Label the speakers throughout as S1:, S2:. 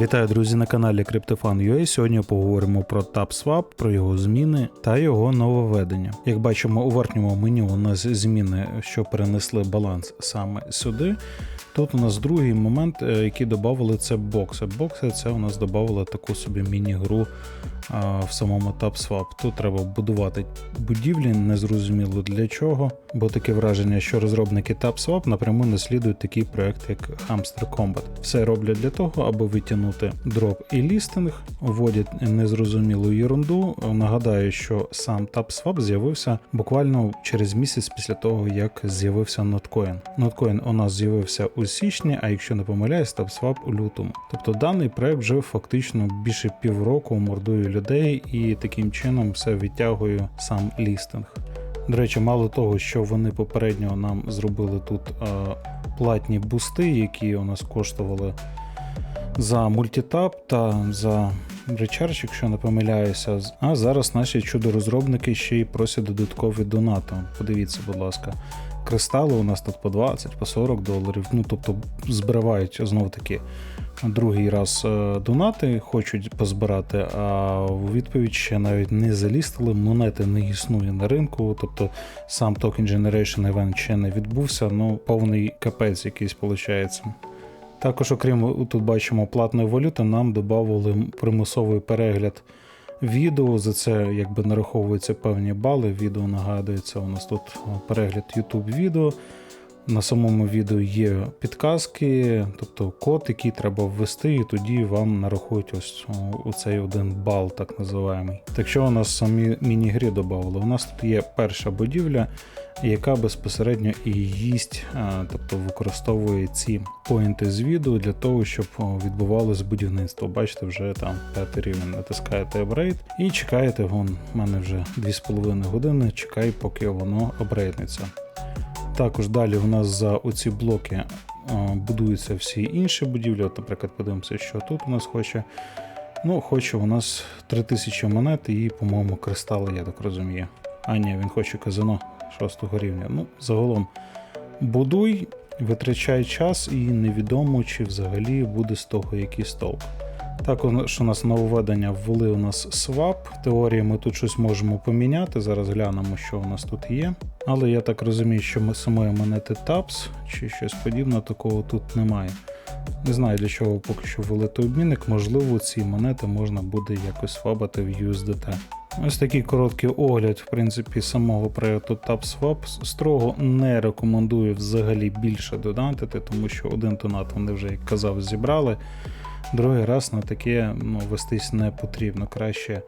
S1: Вітаю, друзі, на каналі CryptoFan.ua. Сьогодні поговоримо про TapSwap, про його зміни та його нововведення. Як бачимо, у верхньому меню у нас зміни, що перенесли баланс саме сюди. Тут у нас другий момент, е, який додали, це бокси. Бокси це у нас додали таку собі міні-гру в самому TapSwap. Тут треба будувати будівлі, незрозуміло для чого, бо таке враження, що розробники TapSwap напряму наслідують такий проект, як Hamster Combat. Все роблять для того, аби витягнути дроп і лістинг, вводять незрозумілу ерунду. Нагадаю, що сам TapSwap з'явився буквально через місяць після того, як з'явився Notcoin. Notcoin у нас з'явився у січні, а якщо не помиляюсь, TapSwap у лютому. Тобто даний проект вже фактично більше півроку мордує людей і таким чином все відтягує сам лістинг. До речі, мало того, що вони попередньо нам зробили тут е, платні бусти, які у нас коштували за мультитап та за речарч, якщо не помиляюся. А зараз наші чудо-розробники ще й просять додаткові донати. Подивіться, будь ласка. Кристали у нас тут по 20, по 40 доларів. Ну тобто збирають знову таки другий раз е, донати, хочуть позбирати, а у відповідь ще навіть не залістили. Монети не існує на ринку. Тобто сам Token Generation Event ще не відбувся. Ну повний капець якийсь виходить. Також, окрім тут бачимо платної валюти, нам додали примусовий перегляд відео. За це якби нараховуються певні бали. Відео нагадується, у нас тут перегляд YouTube відео. На самому відео є підказки, тобто код, який треба ввести, і тоді вам нарахують ось оцей один бал, так називаємо. Так що у нас самі міні-грі додали? У нас тут є перша будівля, яка безпосередньо і їсть, тобто використовує ці поінти з відео для того, щоб відбувалося будівництво. Бачите, вже там п'ятий рівень натискаєте апгрейд і чекаєте, вон, в мене вже 2,5 години, чекай, поки воно апгрейднеться. Також далі у нас за оці блоки будуються всі інші будівлі. От, наприклад, подивимося, що тут у нас хоче. Ну, хоче у нас 3000 монет і, по-моєму, кристали, я так розумію. А ні, він хоче казино 6 рівня. Ну, загалом будуй, витрачай час і невідомо, чи взагалі буде з того якийсь толк. Також у нас нововведення ввели у нас свап. Теорії ми тут щось можемо поміняти. Зараз глянемо, що у нас тут є. Але я так розумію, що ми самої монети TAPS чи щось подібне такого тут немає. Не знаю для чого поки що ввели той обмінник, можливо, ці монети можна буде якось свабати в USDT. Ось такий короткий огляд, в принципі, самого проєкту TabSwap. Строго не рекомендую взагалі більше донатити, тому що один донат вони вже, як казав, зібрали. Другий раз на таке ну, вестись не потрібно. Краще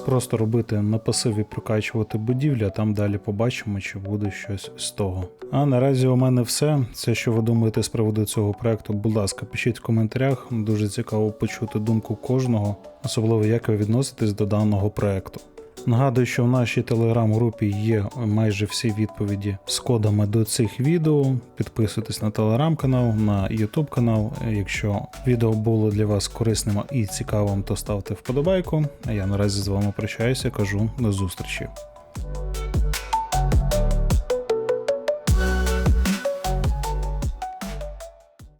S1: просто робити на пасиві прокачувати будівлі, а там далі побачимо, чи буде щось з того. А наразі у мене все. Це що ви думаєте з приводу цього проекту, будь ласка, пишіть в коментарях. Дуже цікаво почути думку кожного, особливо як ви відноситесь до даного проекту. Нагадую, що в нашій телеграм-групі є майже всі відповіді з кодами до цих відео. Підписуйтесь на телеграм-канал, на YouTube канал. Якщо відео було для вас корисним і цікавим, то ставте вподобайку. А я наразі з вами прощаюся, кажу до зустрічі.